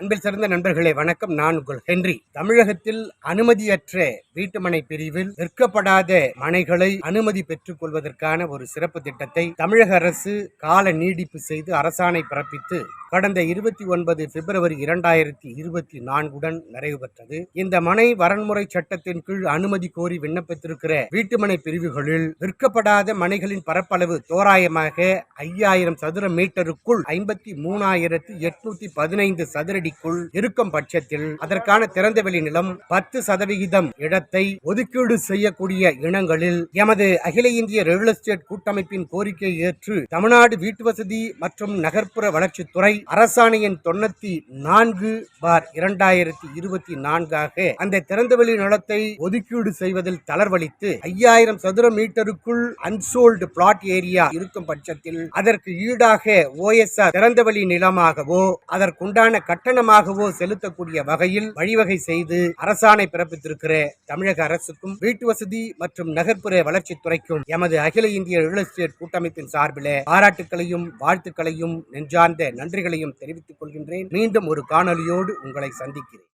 அன்பில் சிறந்த நண்பர்களே வணக்கம். நான் உங்கள் ஹென்றி. தமிழகத்தில் அனுமதியற்ற வீட்டுமனை பிரிவில் விற்கப்படாத மனைகளை அனுமதி பெற்றுக் கொள்வதற்கான ஒரு சிறப்பு திட்டத்தை தமிழக அரசு கால நீடிப்பு செய்து அரசாணை பிறப்பித்து கடந்த இருபத்தி ஒன்பது பிப்ரவரி இரண்டாயிரத்தி இருபத்தி நான்குடன் நிறைவு பெற்றது. இந்த மனை வரன்முறை சட்டத்தின் கீழ் அனுமதி கோரி விண்ணப்பித்திருக்கிற வீட்டுமனை பிரிவுகளில் விற்கப்படாத மனைகளின் பரப்பளவு தோராயமாக ஐயாயிரம் சதுர மீட்டருக்குள் ஐம்பத்தி மூணாயிரத்து எட்நூத்தி பதினைந்து சதுரடிக்குள் இருக்கும் பட்சத்தில் அதற்கான திறந்தவெளி நிலம் பத்து சதவிகிதம் இடத்தை ஒதுக்கீடு செய்யக்கூடிய இனங்களில் எமது அகில இந்திய ரியல் எஸ்டேட் கூட்டமைப்பின் கோரிக்கையை ஏற்று தமிழ்நாடு வீட்டு வசதி மற்றும் நகர்ப்புற வளர்ச்சித்துறை அரசாணையின் தொண்ணூத்தி நான்கு பார் இரண்டாயிரத்தி இருபத்தி நான்காக அந்த திறந்தவெளி நிலத்தை ஒதுக்கீடு செய்வதில் தளர்வளித்து ஐயாயிரம் சதுர மீட்டருக்குள் அன்சோல்டு பிளாட் ஏரியா இருக்கும் பட்சத்தில் அதற்கு ஈடாக ஓஎஸ்ஆர் திறந்தவெளி நிலமாகவோ அதற்குண்டான கட்டணமாகவோ செலுத்தக்கூடிய வகையில் வழிவகை செய்து அரசாணை பிறப்பித்திருக்கிற தமிழக அரசுக்கும் வீட்டு வசதி மற்றும் நகர்ப்புற வளர்ச்சித்துறைக்கும் எமது அகில இந்திய ரியல் எஸ்டேட் கூட்டமைப்பின் சார்பில் பாராட்டுக்களையும் வாழ்த்துக்களையும் நெஞ்சார்ந்த நன்றிகளையும் தெரிவித்துக் கொள்கின்றேன். மீண்டும் ஒரு காணொலியோடு உங்களை சந்திக்கிறேன்.